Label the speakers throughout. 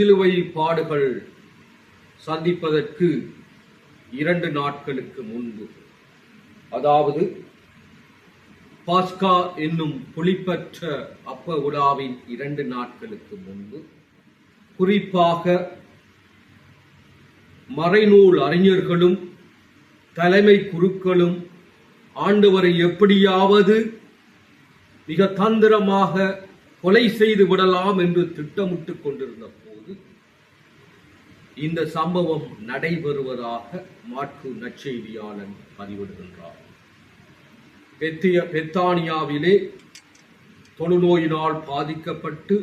Speaker 1: சிலுவை பாடுகள் சந்திப்பதற்கு இரண்டு நாட்களுக்கு முன்பு. அதாவது பாஸ்கா என்னும் புளிப்பற்ற அப்ப உலாவின் இரண்டு நாட்களுக்கு முன்பு குறிப்பாக மறைநூல் அறிஞர்களும் தலைமை குருக்களும் ஆண்டவரை எப்படியாவது மிக தந்திரமாக கொலை செய்து விடலாம் என்று திட்டமிட்டுக் கொண்டிருந்த இந்த சம்பவம் நடைபெறுவதாக மாற்று நற்செய்தியாளன் பதிவிடுகின்றார். பெத்திய பெத்தானியாவிலே தொழுநோயினால் பாதிக்கப்பட்டு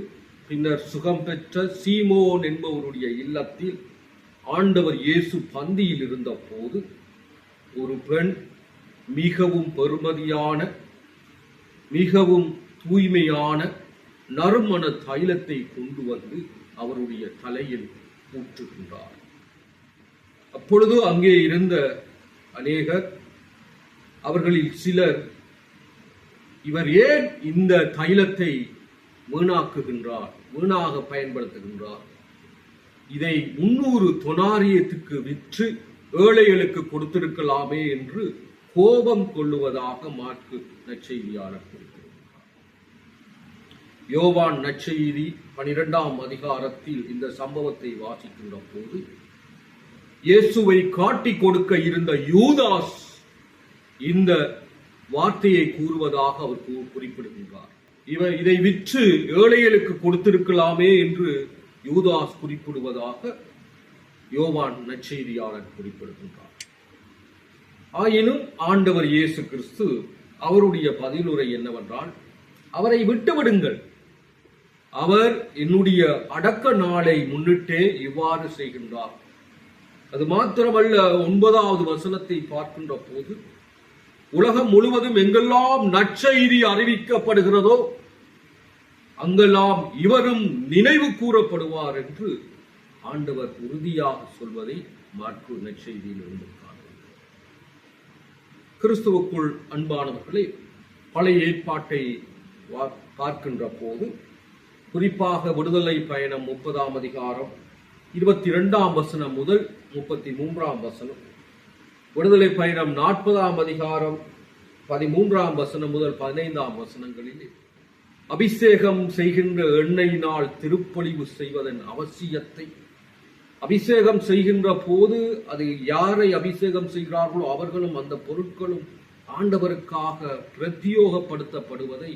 Speaker 1: பின்னர் சுகம் பெற்ற சீமோன் என்பவருடைய இல்லத்தில் ஆண்டவர் இயேசு பந்தியில் இருந்த போது ஒரு பெண் மிகவும் பெறுமதியான மிகவும் தூய்மையான நறுமண தைலத்தை கொண்டு வந்து அவருடைய தலையில் ஊற்றுகின்றார் அப்பொழுது அங்கே இருந்த அநேகர் அவர்களில் சிலர் இவர் ஏன் இந்த தைலத்தை வீணாக்குகின்றார் வீணாக பயன்படுத்துகின்றார்? இதை முன்னூறு தொனாரியத்துக்கு விற்று ஏழைகளுக்கு கொடுத்திருக்கலாமே என்று கோபம் கொள்ளுவதாக மாற்கு நற்செய்தியாளர் கூறினார் யோவான் நற்செய்தி பனிரெண்டாம் அதிகாரத்தில் இந்த சம்பவத்தை வாசிக்கின்ற போது இயேசுவை காட்டி கொடுக்க இருந்த யூதாஸ் இந்த வார்த்தையை கூறுவதாக அவர் குறிப்பிடுகின்றார். இவர் இதை விற்று ஏழைகளுக்கு கொடுத்திருக்கலாமே என்று யூதாஸ் குறிப்பிடுவதாக யோவான் நற்செய்தியாளர் குறிப்பிடுகின்றார். ஆயினும் ஆண்டவர் இயேசு கிறிஸ்து அவருடைய பதிலுரை என்னவென்றால் அவரை விட்டுவிடுங்கள். அவர் என்னுடைய அடக்க நாளை முன்னிட்டே இவ்வாறு செய்கின்றார். அது மாத்திரமல்ல ஒன்பதாவது வசனத்தை பார்க்கின்ற போது உலகம் முழுவதும் எங்கெல்லாம் நற்செய்தி அறிவிக்கப்படுகிறதோ அங்கெல்லாம் இவரும் நினைவு கூறப்படுவார் என்று ஆண்டவர் உறுதியாக சொல்வதை மாற்று நற்செய்தியில் இருந்து கிறிஸ்துவுக்குள் அன்பானவர்களே பழைய ஏற்பாட்டை பார்க்கின்ற போது குறிப்பாக விடுதலை பயணம் முப்பதாம் அதிகாரம் இருபத்தி இரண்டாம் வசனம் முதல் முப்பத்தி மூன்றாம் வசனம். விடுதலை பயணம் நாற்பதாம் அதிகாரம் பதிமூன்றாம் வசனம் முதல் பதினைந்தாம் வசனங்களில். அபிஷேகம் செய்கின்ற எண்ணெயினால் திருப்பொழிவு செய்வதன் அவசியத்தை அபிஷேகம் செய்கின்ற போது அது யாரை அபிஷேகம் செய்கிறார்களோ அவர்களும் அந்த பொருட்களும் ஆண்டவருக்காக பிரத்தியோகப்படுத்தப்படுவதை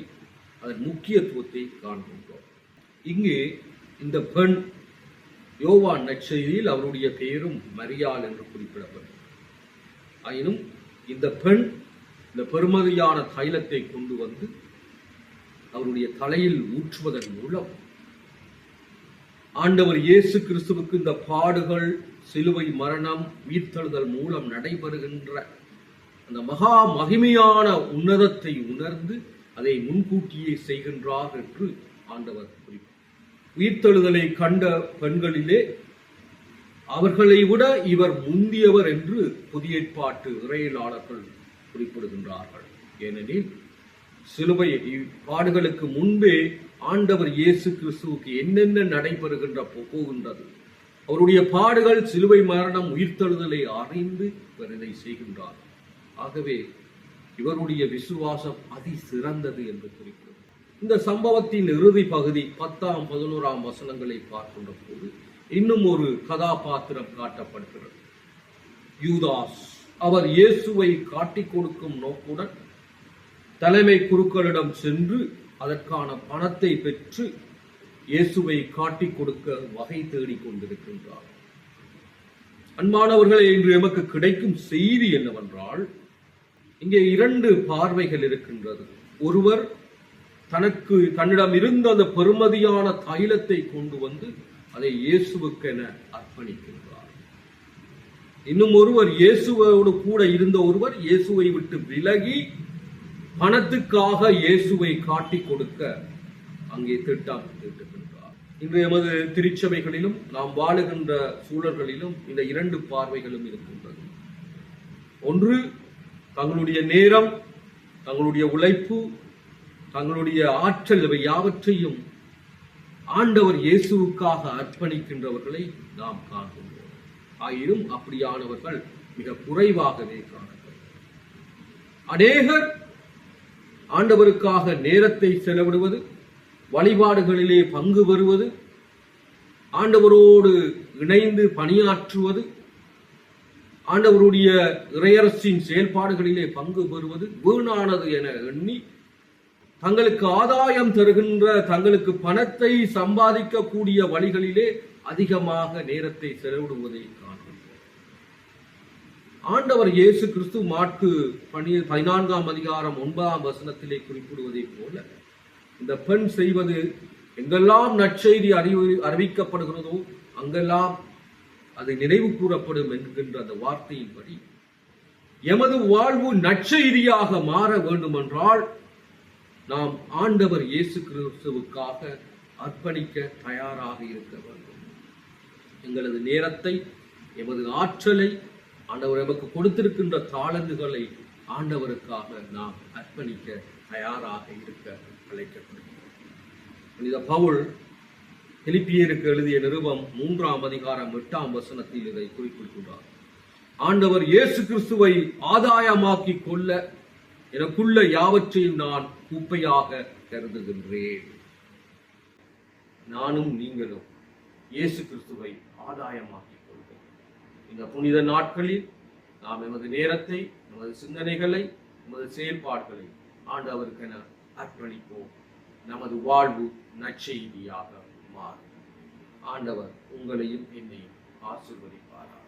Speaker 1: அதன் முக்கியத்துவத்தை காண்கின்றோம். இங்கே இந்த பெண் யோவான் நற்செய்தியில் அவருடைய பெயரும் மரியாள் என்று குறிப்பிடப்படும் ஆயினும் இந்த பெண் இந்த பெருமதியான தைலத்தை கொண்டு வந்து அவருடைய தலையில் ஊற்றுவதன் மூலம் ஆண்டவர் இயேசு கிறிஸ்துவுக்கு இந்த பாடுகள் சிலுவை மரணம் உயிர்த்தெழுதல் மூலம் நடைபெறுகின்ற அந்த மகா மகிமையான உன்னதத்தை உணர்ந்து அதை முன்கூட்டியே செய்கின்றார் என்று ஆண்டவர் குறிப்பிட்டார். உயிர்த்தெழுதலை கண்ட பெண்களிலே அவர்களை விட இவர் முந்தியவர் என்று புதிய ஏற்பாட்டு இறையலாளர்கள் குறிப்பிடுகின்றார்கள். ஏனெனில் சிலுவை பாடுகளுக்கு முன்பே ஆண்டவர் இயேசு கிறிஸ்துவுக்கு என்னென்ன நடைபெறுகின்ற போகின்றது அவருடைய பாடுகள் சிலுவை மரணம் உயிர்த்தெழுதலை அறிந்து இவர் இதை செய்கின்றார். ஆகவே இவருடைய விசுவாசம் அதி சிறந்தது என்று குறிப்பிடும் இந்த சம்பவத்தின் இறுதி பகுதி பத்தாம் பதினோராம் வசனங்களை பார்க்கின்ற போது இன்னும் ஒரு கதாபாத்திரம் காட்டப்படுகிறது. யூதாஸ் அவர் இயேசுவை காட்டிக் கொடுக்கும் நோக்குடன் தலைமை குருக்களிடம் சென்று அதற்கான பணத்தை பெற்று இயேசுவை காட்டிக் கொடுக்க வகை தேடிக் கொண்டிருக்கின்றார். அன்பானவர்களே இன்று எமக்கு கிடைக்கும் செய்தி என்னவென்றால் இங்கே இரண்டு பார்வைகள் இருக்கின்றது. ஒருவர் தனக்கு தன்னிடம் இருந்த அந்த பெருமதியான தைலத்தை கொண்டு வந்து அதை இயேசுவுக்கென அர்ப்பணிக்கின்றார். இன்னும் ஒருவர் இயேசுவோடு கூட இருந்த ஒருவர் இயேசுவை விட்டு விலகி பணத்துக்காக இயேசுவை காட்டி கொடுக்க அங்கே திட்டம் தீட்டுகின்றார் இன்று எமது திருச்சபைகளிலும் நாம் வாழுகின்ற சூழல்களிலும் இந்த இரண்டு பார்வைகளும் இருக்கின்றது. ஒன்று தங்களுடைய நேரம் தங்களுடைய உழைப்பு தங்களுடைய ஆற்றல் இவை யாவற்றையும் ஆண்டவர் இயேசுவுக்காக அர்ப்பணிக்கின்றவர்களை நாம் காண்கின்றோம். ஆயினும் அப்படியானவர்கள் மிக குறைவாகவே காணப்படும். அநேகர் ஆண்டவருக்காக நேரத்தை செலவிடுவது வழிபாடுகளிலே பங்கு பெறுவது ஆண்டவரோடு இணைந்து பணியாற்றுவது ஆண்டவருடைய இறையரசின் செயல்பாடுகளிலே பங்கு பெறுவது வீணானது என எண்ணி தங்களுக்கு ஆதாயம் தருகின்ற தங்களுக்கு பணத்தை சம்பாதிக்கக்கூடிய வழிகளிலே அதிகமாக நேரத்தை செலவிடுவதை காண்கிறோம் ஆண்டவர் இயேசு கிறிஸ்து மாட்டு பனி பதினான்காம் அதிகாரம் ஒன்பதாம் வசனத்திலே குறிப்பிடுவதைப் போல இந்த பெண் செய்வது எங்கெல்லாம் நற்செய்தி அறிவு அறிவிக்கப்படுகிறதோ அங்கெல்லாம் அது நினைவு கூறப்படும் என்கின்ற அந்த வார்த்தையின்படி எமது வாழ்வு நற்செய்தியாக மாற வேண்டுமென்றால் நாம் ஆண்டவர் இயேசு கிறிஸ்துவுக்காக அர்ப்பணிக்க தயாராக இருக்க வேண்டும். எங்களது நேரத்தை எமது ஆற்றலை ஆண்டவர் எமக்கு கொடுத்திருக்கின்ற தாளந்துகளை ஆண்டவருக்காக நாம் அர்ப்பணிக்க தயாராக இருக்க அழைக்கப்படுகிறோம். புனித பவுல் பிலிப்பியருக்கு எழுதிய நிருபம் மூன்றாம் அதிகாரம் எட்டாம் வசனத்தில் இதை குறிப்பிட்டுள்ளார் ஆண்டவர் இயேசு கிறிஸ்துவை ஆதாயமாக்கி கொள்ள எனக்குள்ள யாவற்றையும் நான் குப்பையாக கருதுகின்றேன். நானும் நீங்களும் இயேசு கிறிஸ்துவை ஆதாயமாக்கிக் கொள்வோம். இந்த புனித நாட்களில் நாம் எமது நேரத்தை நமது சிந்தனைகளை நமது செயல்பாடுகளை ஆண்டவருக்கென அர்ப்பணிப்போம். நமது வாழ்வு நற்செய்தியாக மாறும். ஆண்டவர் உங்களையும் என்னையும் ஆசிர்வதிப்பாரா